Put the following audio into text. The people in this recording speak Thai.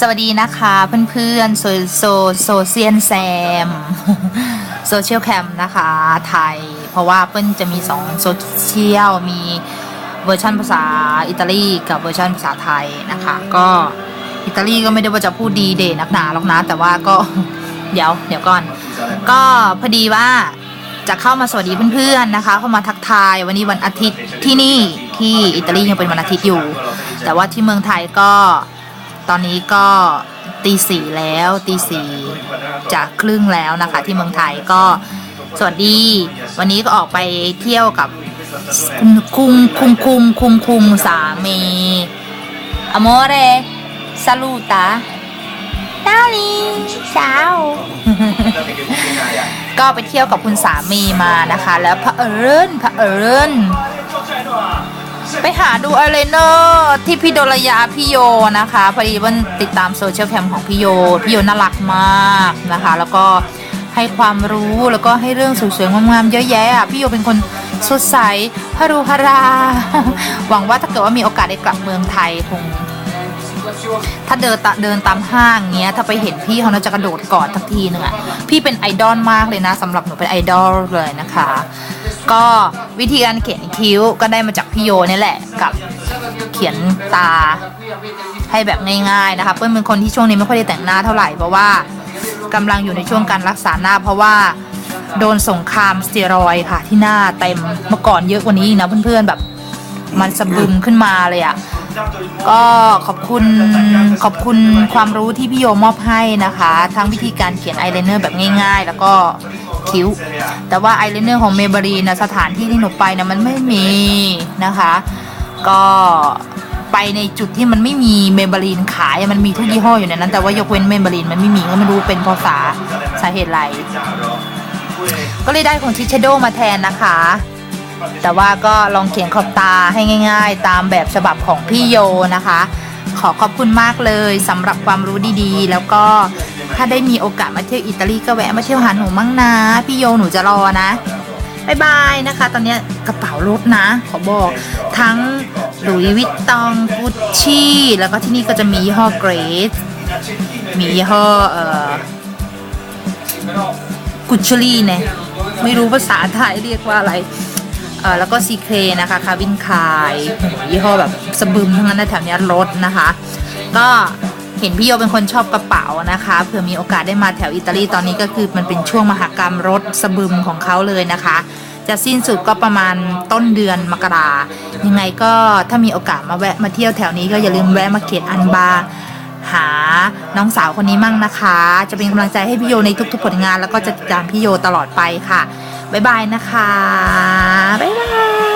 สวัสดีนะคะเพื่อนๆโซโซโซเซียนแซมโซเชียลแคมนะคะไทย เพราะว่าเปิ้ลจะมีสองโซเชียลมีเวอร์ชันภาษาอิตาลีกับเวอร์ชันภาษาไทยนะคะ ก็อิตาลีก็ไม่ได้ว่าจะพูดดีเด่นักหนาหรอกนะ แต่ว่าก็ เดี๋ยวเดี๋ยวก่อน ก็พอดีว่าจะเข้ามาสวัสดีเพื่อนๆนะคะ เข้ามาทักทายวันนี้วันอาทิตย์ที่นี่ที่อิตาลียังเป็นวันอาทิตย์อยู่ แต่ว่าที่เมืองไทยก็ตอนนี้ก็ตีสี่แล้วตีสี่จะครึ่งแล้วนะคะ ที่เมืองไทยก็สวัสดี วันนี้ก็ออกไปเที่ยวกับคุงคุงคุงคุงคุงสามีอโมเรซาลูตาดาลีเช้าก็ไปเที่ยวกับคุณสามีมานะคะ แล้วพระเอิญเอิญ ไปหาดูอะไรเนอร์ที่พี่โดรยาพี่โยนะคะพอดีว่าติดตามโซเชียลแคมของพี่โยพี่โยน่ารักมากนะคะ แล้วก็ให้ความรู้แล้วก็ให้เรื่องสวยๆงามๆเยอะแยะอะพี่โยเป็นคนสดใสฮารุฮารา หวังว่าถ้าเกิดว่ามีโอกาสได้กลับเมืองไทยคงถ้าเดินตะเดินตามห้างเงี้ย ถ้าไปเห็นพี่เขาน่าจะกระโดดกอดทักทีนึงอะพี่เป็นไอดอลมากเลยนะสำหรับหนูเป็นไอดอลเลยนะคะ ก็วิธีการเขียนคิ้วก็ได้มาจากพี่โยนี่แหละ กับเขียนตาให้แบบง่ายๆนะคะเปิ้ลเป็นคนที่ช่วงนี้ไม่ค่อยได้แต่งหน้าเท่าไหร่เพราะว่ากำลังอยู่ในช่วงการรักษาหน้า เพราะว่าโดนสงครามสเตียรอยค่ะ ที่หน้าเต็มเมื่อก่อนเยอะกว่านี้อีกนะเพื่อนๆแบบมันสะบึมขึ้นมาเลยอะก็ขอบคุณขอบคุณความรู้ที่พี่โยมอบให้นะคะ ทั้งวิธีการเขียนอายไลเนอร์แบบง่าย ๆ แล้วก็ คิ้ว แต่ว่าไอายไลเนอร์ของเมเบรีนะสถานที่ที่หนูไปนะมันไม่มีนะคะ ก็ไปในจุดที่มันไม่มีเมเบรีนขายมันมีทุกยี่ห้ออยู่ในนั้น แต่ว่ายกเว้นเมเบรีนมันไม่มีก็ไม่รู้เป็นเพราะสาสาเหตุอะไร ก็เลยได้ของชิเชโดมาแทนนะคะ แต่ว่าก็ลองเขียนขอบตาให้ง่าย ๆ ตามแบบฉบับของพี่โยนะคะขอขอบคุณมากเลยสำหรับความรู้ดีๆ แล้วก็ ถ้าได้มีโอกาสมาเที่ยวอิตาลีก็แวะมาเที่ยวหาหนูมั่งนะ พี่โยหนูจะรอนะบายบายนะคะ ตอนนี้กระเป๋ารถนะ ขอบอกทั้งหลุยวิตตองกุชชี่ แล้วก็ที่นี่ก็จะมียี่ห้อเกรดมียี่ห้อเอ่อกุชชี่เนี่ย ไม่รู้ภาษาไทยเรียกว่าอะไรเอ่อแล้วก็ซีเคนะคะคาวินคายยี่ห้อแบบสบึมทั้งนั้นนะแถวเนี้ยรถนะคะ ก็ เห็นพี่โยเป็นคนชอบกระเป๋านะคะเผื่อมีโอกาสได้มาแถวอิตาลีตอนนี้ก็คือมันเป็นช่วงมหกรรมรถสบึมของเขาเลยนะคะ จะสิ้นสุดก็ประมาณต้นเดือนมกรายังไงก็ถ้ามีโอกาสมาแวะมาเที่ยวแถวนี้ก็อย่าลืมแวะมาเขียนอันบารหาน้องสาวคนนี้มั่งนะคะ จะเป็นกำลังใจให้พี่โยในทุกๆผลงาน แล้วก็จะติดตามพี่โยตลอดไปค่ะ บ๊ายบายนะคะ บ๊ายบาย